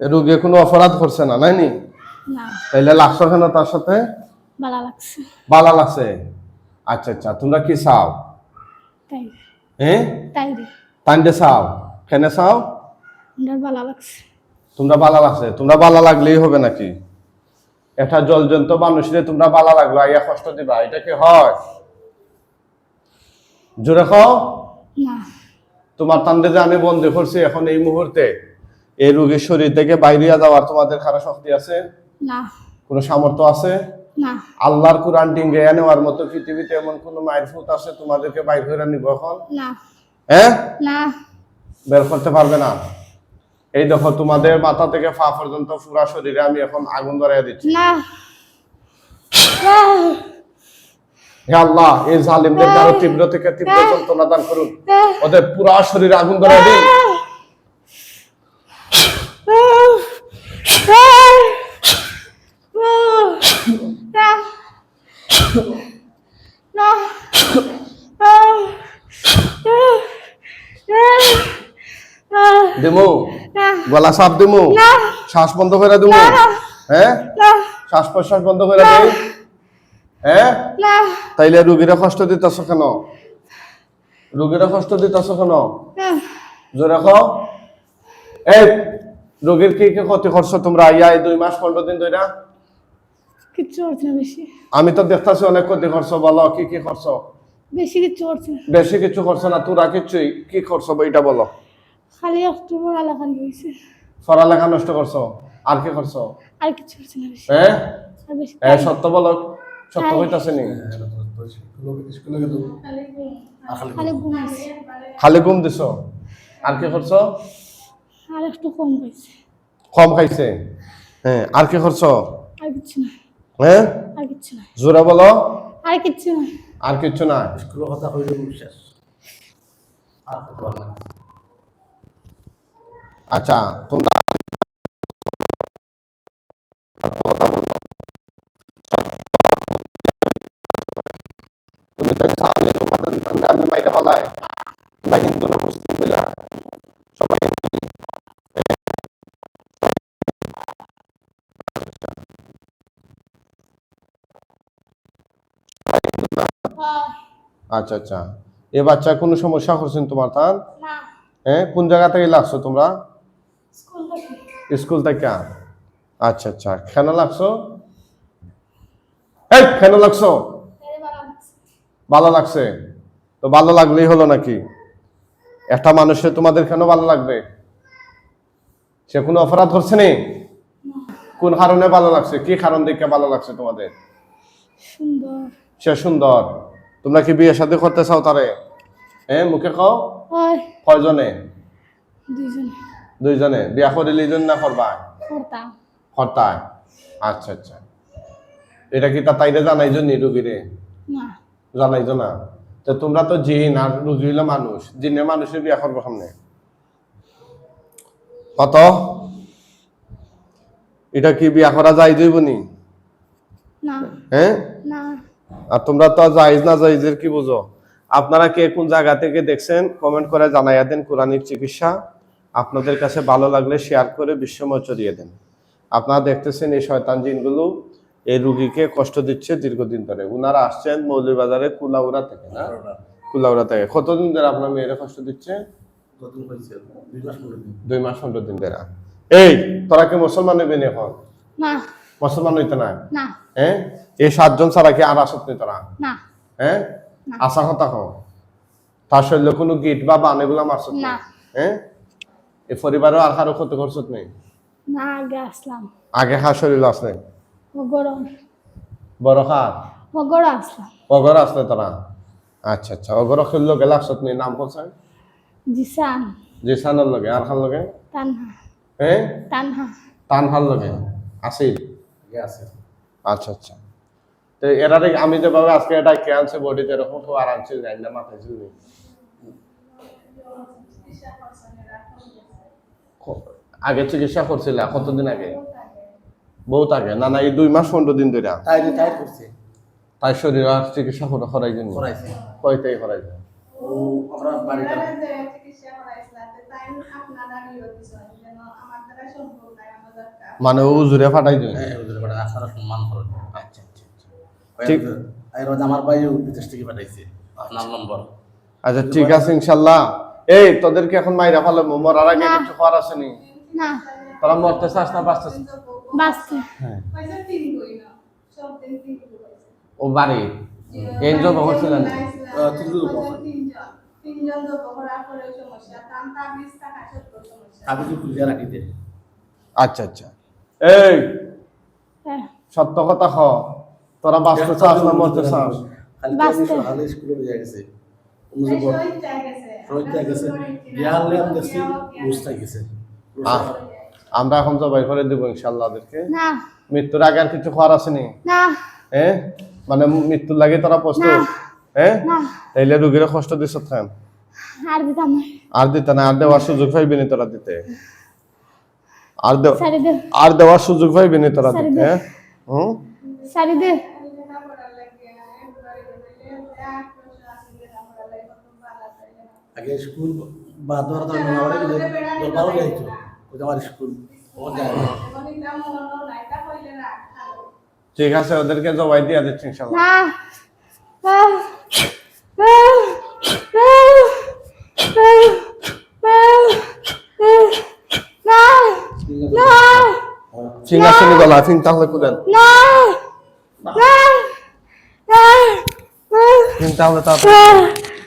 রোগী কোনো অপরাধ করছে না নাইনি না? তাইলে লাগছো কেন তার সাথে? বালা লাগছে। আচ্ছা আচ্ছা তোমরা কি চাও? হ্যাঁ তাই চাও? কেনে চাও? তোমরা বালা লাগছে। তোমরা বালা লাগলেই হবে নাকি? একটা জলজন্ত মানুষরে তোমরা বালা লাগল আইয়া কষ্ট দিবা এটা কি হয়? জোরে খাও তোমার তান্ডে যে আমি বন্ধ করছি এখন এই মুহূর্তে এই রোগীর শরীর থেকে বাইরে যাওয়ার তোমাদের খারাপ শক্তি আছে? না। কোনো সামর্থ্য আছে? না। আল্লাহর কোরআন ডিঙ্গে নেওয়ার মতো পৃথিবীতে এমন কোনো মায়ের ফুট আছে তোমাদেরকে বাইর করে নিব এখন? না। হ্যাঁ না। বের করতে পারবে না? এই দেখো তোমাদের মাথা থেকে পা পর্যন্ত পুরা শরীরে আমি এখন আগুন ধরাই দিচ্ছি। না। হে আল্লাহ এই জালিমদের আরও তীব্র থেকে তীব্র যন্ত্রণা দান করুন। ওদের পুরা শরীরে আগুন ধরাই দিন। দিমু? গলা সাপ দিমু? না। শ্বাস বন্ধ করে দিমু? হ্যাঁ শ্বাস প্রশ্বাস বন্ধ করে দিই? হ্যাঁ না। তাইলে রুগীরা কষ্ট দিতেছ কেন? রুগীরা কষ্ট দিতেছ কেন? জোরে খাও এই রোগীর কি কি ক্ষতি করছ তোমরা? ইয়া এই দুই মাস পনেরো দিন ধরে কিচ্ছু করছে না বেশি। আমি তো দেখতাছি অনেক ক্ষতি করছ বলো কি কি করছ? বেশি কিচ্ছু করছে বেশি কিছু করছ না তোরা কিছুই কি করছ এটা বলো। খালি অক্টোবর আলাকান গেছে পড়ালেখা নষ্ট করছ? আর কি করছ? আর কিছু করছে না হ্যাঁ এ? সত্য বলো। সত্য হইতাছে নি খালি ঘুম। দিছো? আর কি করছ? আর একটু কম পাইছে কম খাইছে? হ্যাঁ। আর কি করছ? আর কিছু না। হ্যাঁ আর কিছু না। জোরে বলো। আর কিছু না। আর কিছু না। স্কুলের কথা কইলে বিশ্বাস। আর না। আচ্ছা তোমরা তুমি তো চালে তোমাদের আমি মাইটা পালাই তোমরা কিন্তু না মুসলিম বলে সবাই আচ্ছা আচ্ছা। এ বাচ্চা কোনো সমস্যা করছেন তোমার তার? হ্যাঁ কোন জায়গা থেকে লাগছো তোমরা? স্কুল থেকে? আচ্ছা আচ্ছা। কেন লাগছো? এই কেন লাগছো? ভালো লাগছে। তো ভালো লাগলেই হলো নাকি? একটা মানুষের তোমাদের কেন ভালো লাগবে? সে কোনো অপরাধ করছে নি? কোন কারণে ভালো লাগছে? কি কারণ দেখে ভালো লাগছে তোমাদের? সে সুন্দর। তোমরা কি বিয়ে শাদী করতে চাও তারে? হ্যাঁ মুখে ওই কয়জনে? দুইজন। দুইজনে বিয়া করিলে জন না করবা? হতায় আচ্ছা আচ্ছা। এটা কি তা তাইরে জানাইছো নি রুগীরে না। জানাইছো না? তো তোমরা তো জিন আর রুগী হইল মানুষ। জিনে মানুষের বিয়া করব সামনে কত? এটা কি বিয়া করা যাই যাইব নি না। হ্যাঁ না। আর তোমরা তো জায়েজ না জায়েজের কি বুঝো? আপনারা কে কোন জায়গা থেকে দেখছেন কমেন্ট করে জানাইয়া দেন কোরআনিক চিকিৎসা। আপনাদের কাছে ভালো লাগলে শেয়ার করে বিশ্বময় ছড়িয়ে দেন। আপনারা দেখতেছেন এই শয়তান জিনগুলো এই রুগীকে কষ্ট দিচ্ছে দীর্ঘদিন ধরে। উনারা আসছেন মৌলভীবাজারে কুলাউড়া থেকে না? কুলাউড়া। থেকে। কতদিন ধরে আপনার মেয়েরা কষ্ট দিচ্ছে? কতদিন দুই মাস পনেরো দিন। দুই মাস পনেরো দিন ধরে। এই তোরা কি মুসলমান নেবেন এখন? না। মুসলমান হইতে না না। হ্যাঁ? এই সাতজন ছাড়া কি আর আসত নেই তোরা? হ্যাঁ? আশা কথা কও। তার শরীরে কোনো গিট বা বান এগুলা মারছত হ্যাঁ? এই পরিবারও আর কারও ক্ষতি করছত নেই? না আগে আসলাম। আগে শরীর আসলে গরম বড় খা ও আসলাম। অগর আসলে তোরা আচ্ছা আচ্ছা। অগর খেললো গেলে আসত নেই নাম করছে জিসান। যে সানের লগে। আর খান লগে? তানহা। হ্যাঁ তানহা। টান খান লগে আসিল আচ্ছা আচ্ছা। তো এরা আমি যেভাবে আজকে এটা কে আনছে বডিতে এরকম তো আর আনছে জানি না মাথায় ছিল আগে চিকিৎসা করছিল কতদিন আগে বহুত আগে। না না এই দুই মাস পনেরো দিন ধরে। তাই তাই করছে। তাই শরীর আর চিকিৎসা করে করাই জন্য করাইছে। কয়টাই করাই ও আমরা বাড়িটা। মানে ও জুড়ে ফাটাই দিন হ্যাঁ আপনারা সম্মান করেন আচ্ছা আচ্ছা আচ্ছা। ঠিক আমার বিদেশ থেকে পাঠাইছে। নম্বর। আচ্ছা ঠিক আছে ইনশাল্লাহ। এই তোদেরকে এখন মাইরা ফেলে মরার আগে কিছু করার আছে নি? না। তোরা মরতে চাস না বাঁচতে চাস? বাঁচতে হ্যাঁ পয়সা তিন কই না, সব তিন কই ও বাড়ি খুঁজে রাখি দে আচ্ছা আচ্ছা। এই হ্যাঁ। সত্য কথা হ তোরা বাঁচতে চাস না মরতে চাস খালি বাঁচতে। সকালে স্কুলে হয়ে গেছে শহীদ গেছে। হয়ে দেখছি বুঝতে গেছে। আমরা এখন জবাই করে দেবো ইনশাল্লাহ ওদেরকে। মৃত্যুর আগে আর কিছু খাওয়ার আছে নি? হ্যাঁ মানে মৃত্যুর লাগে তোরা প্রস্তুত? না। হ্যাঁ তাইলে রুগীর কষ্ট দিছ থাম আর দিতাম না। আর দিতে না আর দেওয়ার সুযোগ পাইবি নি তোরা দিতে? আর দেও সারি দে। দেওয়ার সুযোগ পাইবি নি তোরা দিতে হ্যাঁ হুম? সারি দে। আগে স্কুল বাদ দেওয়ার তো মনে হয় যে যাইতো ওই আমার স্কুল ও যায় মনে। ঠিক আছে ওদেরকে জবাই দিয়ে দিচ্ছি ইনশাল্লাহ ঠিক আছে গলা ফিং তাহলে কুদেন না না না ফিং তাহলে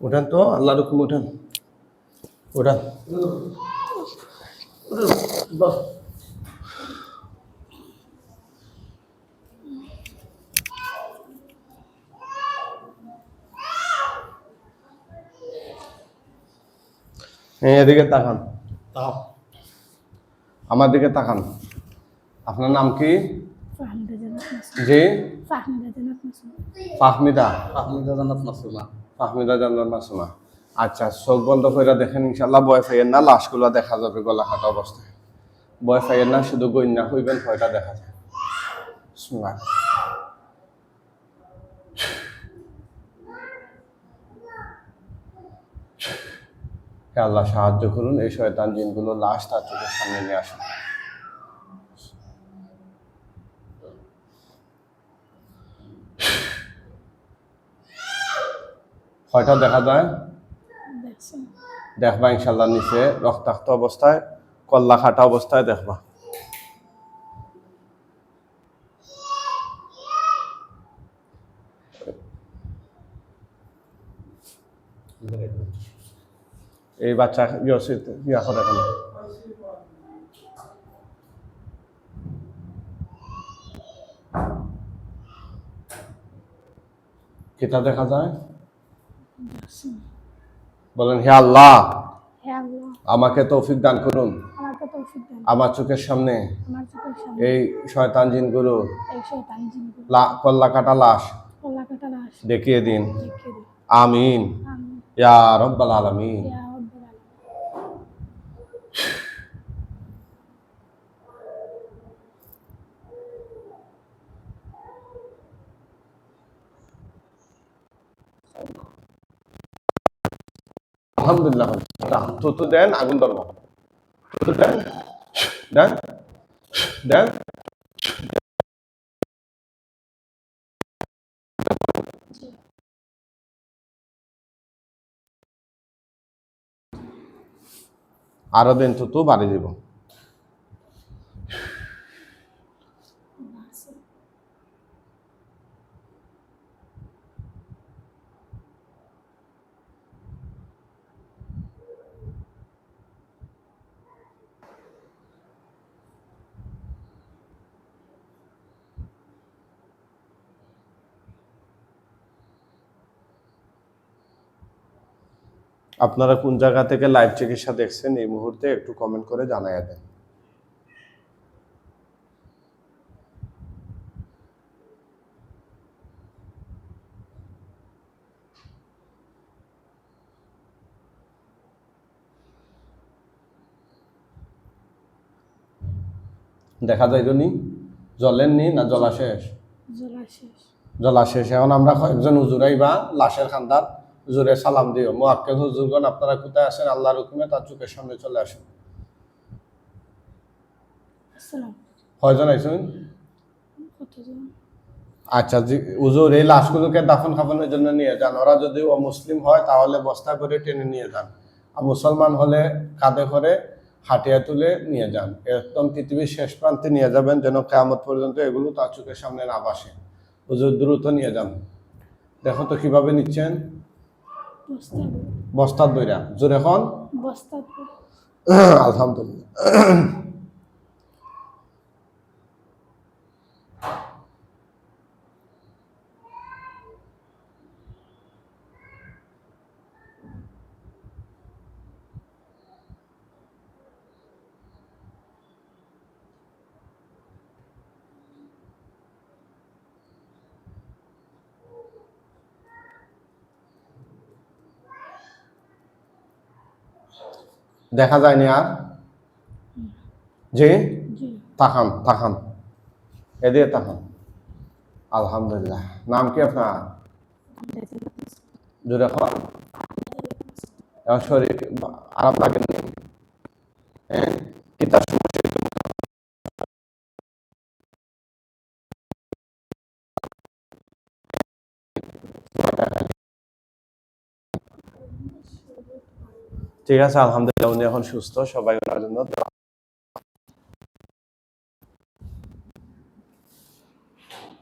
উঠেন তো আল্লাহ রকম উঠেন। উঠান। হ্যাঁ এদিকে তাকান। তাও। আমার দিকে তাকান। আপনার নাম কি? ফাহমিদা জান্নাত মাসুম জি? ফাহমিদা জান্নাত ফাহমিদা। জান্নাত মাসুমা ফাহমিদা জান্নার মাসুমা আচ্ছা চোখ বন্ধ করে দেখেন ইনশাল্লাহ বয় ফাইয়ের না, লাশগুলো দেখা যাবে গলা কাটা অবস্থায়। বয় ফাইয়ের না, শুধু গন্যা হইবেন, ভয়টা দেখা যায়। আল্লাহ, সাহায্য করুন, এই শয়তান জিনগুলো লাশ তার চোখের সামনে নিয়ে আসুন কয়টা দেখা যায়? দেখবা ইনশাল্লাহ নিচে রক্তাক্ত অবস্থায় কল্লা খাটা অবস্থায় দেখবা। এই বাচ্চা ইয়ে করে কেন কিতা দেখা যায়? বলেন হে আল্লাহ আমাকে তৌফিক দান করুন। আমার চোখের সামনে এই শয়তান জিনগুলো কল্লা কাটা লাশ দেখিয়ে দিন। আমিন। আমি ইয়া রব্বাল আলামিন। আলহামদুলিল্লাহ থুতু দেন আগুন ধর্ম। দেন। দেন। দেন। আরও দিন থুতু বাড়ি দিব। আপনারা কোন জায়গা থেকে লাইভ চিকিৎসা দেখছেন এই মুহূর্তে একটু কমেন্ট করে জানাইয়া দেন। দেখা যাইতো নি? জলের নি না জলাশেষ? জলাশেষ। জলাশেষ। এখন আমরা কয়েকজন হুজুরাই বা লাশের খান্দার হুজুরে সালাম দিও। মোয়াক্কেল হুজুরগণ আপনারা কোথায় আছেন? আল্লাহর হুকুমে তার চোখের সামনে চলে আসেন। কয়জন আইসুন আচ্ছা হুজুর এই লাশগুলোকে দাফন খাফনের জন্য নিয়ে যান। ওরা যদি অমুসলিম হয় তাহলে বস্তা করে টেনে নিয়ে যান। আর মুসলমান হলে কাঁধে করে হাটিয়া তুলে নিয়ে যান। একদম পৃথিবীর শেষ প্রান্তে নিয়ে যাবেন যেন কেয়ামত পর্যন্ত এগুলো তার চোখের সামনে না বাসে হুজুর দ্রুত নিয়ে যান। দেখো তো কীভাবে নিচ্ছেন। বস্তা বইরা। যোন এখন? বস্তাত আলহামদুলিল্লাহ। দেখা যায়নি আর? জি। তাহান তাহান তাকান এদিকে তাকান আলহামদুলিল্লাহ। নাম কি আপনার? জোরে খান শরীর আরাম লাগেন ঠিক আছে আলহামদুলিল্লাহ উনি এখন সুস্থ সবাই ওনার জন্য